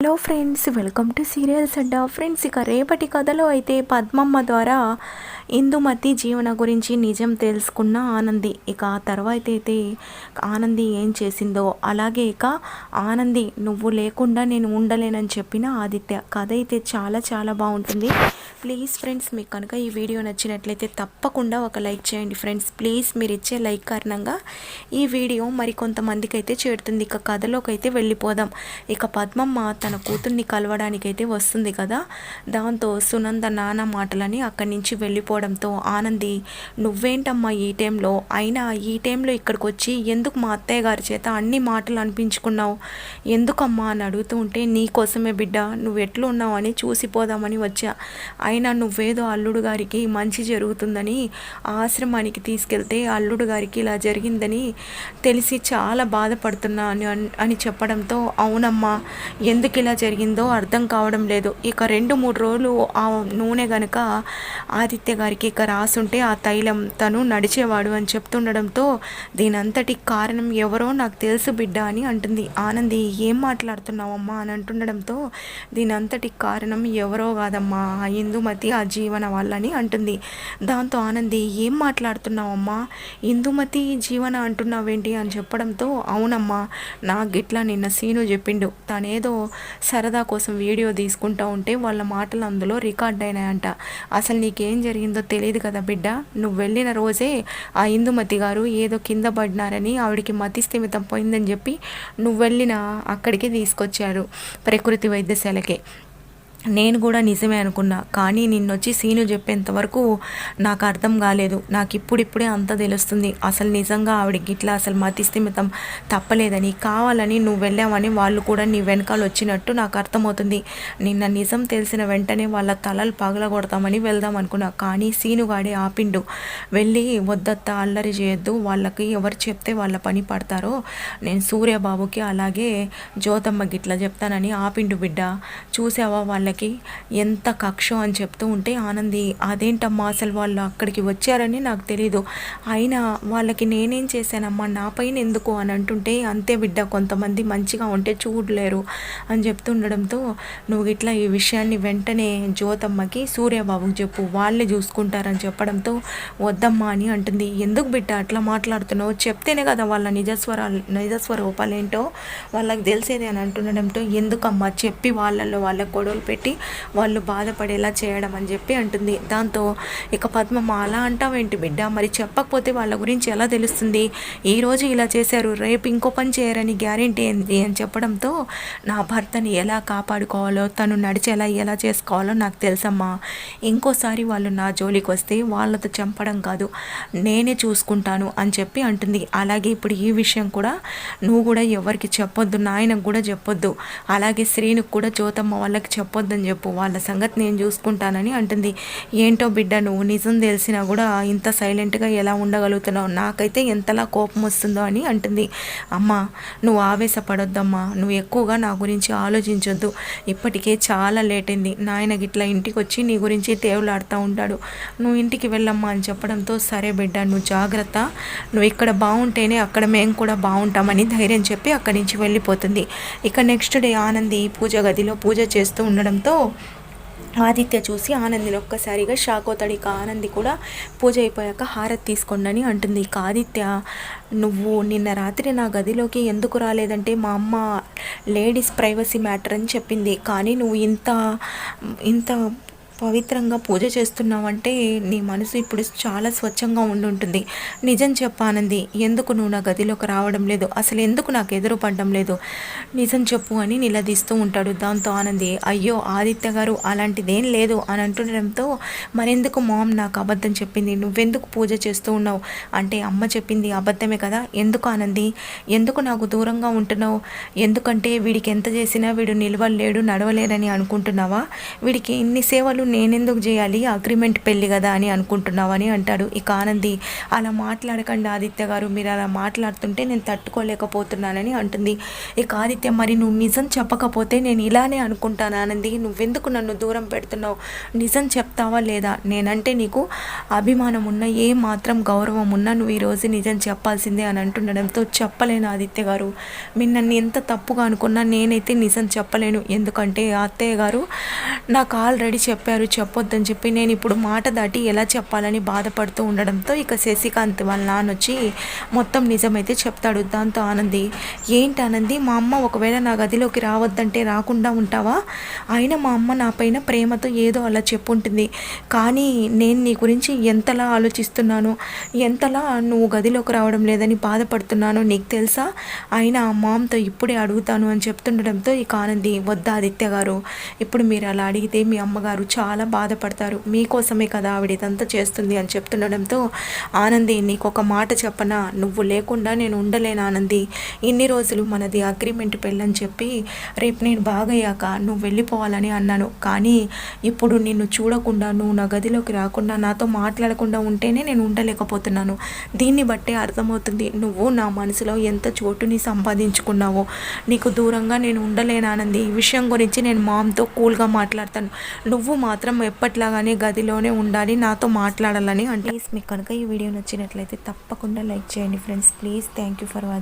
Hello friends welcome to serials Adda friends ఇక రేపటి కథలో అయితే పద్మమ్మ ద్వారా ఇందుమతి జీవన గురించి నిజం తెలుసుకున్న ఆనంది. ఇక తర్వాత అయితే ఆనంది ఏం చేసిందో అలాగే ఇక ఆనంది నువ్వు లేకుండా నేను ఉండలేనని చెప్పిన ఆదిత్య. కథ అయితే చాలా చాలా బాగుంటుంది. ప్లీజ్ ఫ్రెండ్స్ మీకు కనుక ఈ వీడియో నచ్చినట్లయితే తప్పకుండా ఒక లైక్ చేయండి ఫ్రెండ్స్ ప్లీజ్ మీరు ఇచ్చే లైక్ కారణంగా ఈ వీడియో మరి కొంతమందికి అయితే చేరుతుంది. ఇక కథలోకి అయితే వెళ్ళిపోదాం. ఇక పద్మమ్మ తన కూతుర్ని కలవడానికైతే వస్తుంది కదా? దాంతో సునంద నాన్న మాటలని అక్కడి నుంచి వెళ్ళిపోవడంతో ఆనంది నువ్వేంటమ్మా ఈ టైంలో? అయినా ఈ టైంలో ఇక్కడికి వచ్చి ఎందుకు మా అత్తయ్య గారి చేత అన్ని మాటలు అనిపించుకున్నావు? ఎందుకమ్మా? అని అడుగుతూ ఉంటే నీకోసమే బిడ్డ నువ్వు ఎట్లున్నావు అని చూసిపోదామని వచ్చా. అయినా నువ్వేదో అల్లుడు గారికి మంచి జరుగుతుందని ఆశ్రమానికి తీసుకెళ్తే అల్లుడు గారికి ఇలా జరిగిందని తెలిసి చాలా బాధపడుతున్నా అని అని చెప్పడంతో అవునమ్మా ఎందుకు ఇలా జరిగిందో అర్థం కావడం లేదు. ఇక రెండు మూడు రోజులు ఆ నూనె గనుక ఆదిత్య గారికి ఇక రాసుంటే ఆ తైలం తను నడిచేవాడు అని చెప్తుండడంతో దీనంతటి కారణం ఎవరో నాకు తెలుసు బిడ్డ అని అంటుంది. ఆనంది ఏం మాట్లాడుతున్నావమ్మా? అని అంటుండడంతో దీనంతటి కారణం ఎవరో కాదమ్మా ఆ ఇందుమతి ఆ జీవన వాళ్ళని అంటుంది. దాంతో ఆనంది ఏం మాట్లాడుతున్నావమ్మా? ఇందుమతి జీవన అంటున్నావేంటి? అని చెప్పడంతో అవునమ్మా నాకు గిట్లా నిన్న సీను చెప్పిండు. తనేదో సరదా కోసం వీడియో తీసుకుంటా ఉంటే వాళ్ళ మాటలు అందులో రికార్డ్ అయినాయంట. అసలు నీకేం జరిగిందో తెలియదు కదా బిడ్డ. నువ్వు వెళ్ళిన రోజే ఆ ఇందుమతి గారు ఏదో కింద పడినారని ఆవిడికి మతిస్థిమితం పోయిందని చెప్పి నువ్వు వెళ్ళిన అక్కడికి తీసుకొచ్చారు ప్రకృతి వైద్యశాలకే. నేను కూడా నిజమే అనుకున్నా. కానీ నిన్నొచ్చి సీను చెప్పేంత వరకు నాకు అర్థం కాలేదు. నాకు ఇప్పుడిప్పుడే అంత తెలుస్తుంది. అసలు నిజంగా ఆవిడకి ఇట్లా అసలు మతిస్థిమితం తప్పలేదని కావాలని నువ్వు వెళ్ళావని వాళ్ళు కూడా నీ వెనకాల వచ్చినట్టు నాకు అర్థమవుతుంది. నిన్న నిజం తెలిసిన వెంటనే వాళ్ళ తలలు పగలగొడతామని వెళ్దాం అనుకున్నా. కానీ సీనుగాడే ఆపిండు. వెళ్ళి వద్దత్త అల్లరి చేయొద్దు. వాళ్ళకి ఎవరు చెప్తే వాళ్ళ పని పడతారో నేను సూర్యబాబుకి అలాగే జ్యోతమ్మ గిట్లా చెప్తానని ఆపిండు బిడ్డ. చూసావా వాళ్ళ వాళ్ళకి ఎంత కక్ష అని చెప్తూ ఉంటే ఆనంది అదేంటమ్మా అసలు వాళ్ళు అక్కడికి వచ్చారని నాకు తెలీదు. అయినా వాళ్ళకి నేనేం చేశానమ్మా? నా పైన ఎందుకు? అని అంటుంటే అంతే బిడ్డ కొంతమంది మంచిగా ఉంటే చూడలేరు. అని చెప్తుండడంతో నువ్వు ఇట్లా ఈ విషయాన్ని వెంటనే జ్యోతమ్మకి సూర్యబాబుకి చెప్పు. వాళ్ళే చూసుకుంటారని చెప్పడంతో వద్దమ్మా అని అంటుంది. ఎందుకు బిడ్డ అట్లా మాట్లాడుతున్నావు? చెప్తేనే కదా వాళ్ళ నిజస్వరాలు నిజస్వరూపాలేంటో వాళ్ళకి తెలిసేది అని అంటుండడంతో ఎందుకమ్మా? చెప్పి వాళ్ళల్లో వాళ్ళ గొడవలు పెట్టి పెట్టి వాళ్ళు బాధపడేలా చేయడం అని చెప్పి అంటుంది. దాంతో ఇక పద్మమ్మ అలా అంటావేంటి బిడ్డ? మరి చెప్పకపోతే వాళ్ళ గురించి ఎలా తెలుస్తుంది? ఈరోజు ఇలా చేశారు రేపు ఇంకో పని చేయరని గ్యారెంటీ ఏంటి అని చెప్పడంతో నా భర్తని ఎలా కాపాడుకోవాలో తను నడిచేలా ఎలా చేసుకోవాలో నాకు తెలుసమ్మా. ఇంకోసారి వాళ్ళు నా జోలికి వస్తే వాళ్ళతో చంపడం కాదు నేనే చూసుకుంటాను అని చెప్పి అంటుంది. అలాగే ఇప్పుడు ఈ విషయం కూడా నువ్వు కూడా ఎవరికి చెప్పొద్దు నాయనకు కూడా చెప్పొద్దు. అలాగే శ్రీనికి కూడా జ్యోతమ్మ వాళ్ళకి చెప్పొద్దు వద్దని చెప్పు వాళ్ళ సంగతి నేను చూసుకుంటానని అంటుంది. ఏంటో బిడ్డ నువ్వు నిజం తెలిసినా కూడా ఇంత సైలెంట్గా ఎలా ఉండగలుగుతున్నావు? నాకైతే ఎంతలా కోపం వస్తుందో అని అంటుంది. అమ్మ నువ్వు ఆవేశపడొద్దమ్మా. నువ్వు ఎక్కువగా నా గురించి ఆలోచించొద్దు. ఇప్పటికే చాలా లేట్ అయింది. నాయన గిట్లా ఇంటికి వచ్చి నీ గురించి తేవులాడుతూ ఉంటాడు. నువ్వు ఇంటికి వెళ్ళమ్మా అని చెప్పడంతో సరే బిడ్డ నువ్వు జాగ్రత్త. నువ్వు ఇక్కడ బాగుంటేనే అక్కడ మేము కూడా బాగుంటామని ధైర్యం చెప్పి అక్కడి నుంచి వెళ్ళిపోతుంది. ఇక నెక్స్ట్ డే ఆనంది పూజ గదిలో పూజ చేస్తూ ఉండడం ఉండడంతో ఆదిత్య చూసి ఆనందిని ఒక్కసారిగా షాక్ అవుతాడు. ఇక ఆనంది కూడా పూజ అయిపోయాక హారతి తీసుకోండి అంటుంది. ఇక ఆదిత్య నువ్వు నిన్న రాత్రి నా గదిలోకి ఎందుకు రాలేదంటే మా అమ్మ లేడీస్ ప్రైవసీ మ్యాటర్ అని చెప్పింది. కానీ నువ్వు ఇంత ఇంత పవిత్రంగా పూజ చేస్తున్నావంటే నీ మనసు ఇప్పుడు చాలా స్వచ్ఛంగా ఉండుంటుంది. నిజం చెప్పానంది ఎందుకు నువ్వు నా గదిలోకి రావడం లేదు? అసలు ఎందుకు నాకు ఎదురు పడడం లేదు? నిజం చెప్పు అని నిలదీస్తూ ఉంటాడు దాంతో ఆనంది. అయ్యో ఆదిత్య గారు అలాంటిదేం లేదు అని అంటుండడంతో మరెందుకు మామ్ నాకు అబద్ధం చెప్పింది? నువ్వెందుకు పూజ చేస్తూ ఉన్నావు? అంటే అమ్మ చెప్పింది అబద్ధమే కదా? ఎందుకు ఆనంది? ఎందుకు నాకు దూరంగా ఉంటున్నావు? ఎందుకంటే వీడికి ఎంత చేసినా వీడు నిలవలేడు నడవలేరని అనుకుంటున్నావా? వీడికి ఇన్ని సేవలు నేనెందుకు చేయాలి? అగ్రిమెంట్ పెళ్ళి కదా అని అనుకుంటున్నావని అంటాడు. ఇక ఆనంది అలా మాట్లాడకండి ఆదిత్య గారు మీరు అలా మాట్లాడుతుంటే నేను తట్టుకోలేకపోతున్నానని అంటుంది. ఇక ఆదిత్య మరి నువ్వు నిజం చెప్పకపోతే నేను ఇలానే అనుకుంటాను ఆనంది. నువ్వెందుకు నన్ను దూరం పెడుతున్నావు? నిజం చెప్తావా లేదా? నేనంటే నీకు అభిమానం ఉన్న ఏ మాత్రం గౌరవం ఉన్నా నువ్వు ఈరోజు నిజం చెప్పాల్సిందే అని అంటుండడంతో చెప్పలేను ఆదిత్య గారు. మీరు నన్ను ఎంత తప్పుగా అనుకున్నా నేనైతే నిజం చెప్పలేను. ఎందుకంటే అత్తయ్య గారు నాకు ఆల్రెడీ చెప్పారు చెప్పొద్దని చెప్పి నేను ఇప్పుడు మాట దాటి ఎలా చెప్పాలని బాధపడుతూ ఉండడంతో ఇక శశికాంత్ వాళ్ళ నాన్న వచ్చి మొత్తం నిజమైతే చెప్తాడు దాంతో ఆనంది. ఏంటి ఆనంది మా అమ్మ ఒకవేళ నా గదిలోకి రావద్దంటే రాకుండా ఉంటావా? అయినా మా అమ్మ నా పైన ప్రేమతో ఏదో అలా చెప్పుంటుంది. కానీ నేను నీ గురించి ఎంతలా ఆలోచిస్తున్నాను ఎంతలా నువ్వు గదిలోకి రావడం లేదని బాధపడుతున్నాను నీకు తెలుసా? అయినా మామతో ఇప్పుడే అడుగుతాను అని చెప్తుండడంతో ఇక ఆనంది వద్దా ఆదిత్య గారు ఇప్పుడు మీరు అలా అడిగితే మీ అమ్మగారు చాలా బాధపడతారు. మీకోసమే కదా ఆవిడ ఇదంతా చేస్తుంది అని చెప్తుండడంతో ఆనంది నీకు ఒక మాట చెప్పనా? నువ్వు లేకుండా నేను ఉండలేను ఆనంది. ఇన్ని రోజులు మనది అగ్రిమెంట్ పెళ్ళని చెప్పి రేపు నేను బాగయ్యాక నువ్వు వెళ్ళిపోవాలని అన్నాను. కానీ ఇప్పుడు నిన్ను చూడకుండా నువ్వు నా గదిలోకి రాకుండా నాతో మాట్లాడకుండా ఉంటేనే నేను ఉండలేకపోతున్నాను. దీన్ని బట్టే అర్థమవుతుంది నువ్వు నా మనసులో ఎంత చోటుని సంపాదించుకున్నావో. నీకు దూరంగా నేను ఉండలేనానంది ఈ విషయం గురించి నేను మామ్తో కూల్గా మాట్లాడుతాను మాట్లాడతాను. నువ్వు మాత్రం ఎప్పట్లాగానే గదిలోనే ఉండాలి నాతో మాట్లాడాలని అంటే. ప్లీజ్ మీకు కనుక ఈ వీడియో నచ్చినట్లయితే తప్పకుండా లైక్ చేయండి friends. Please thank you for watching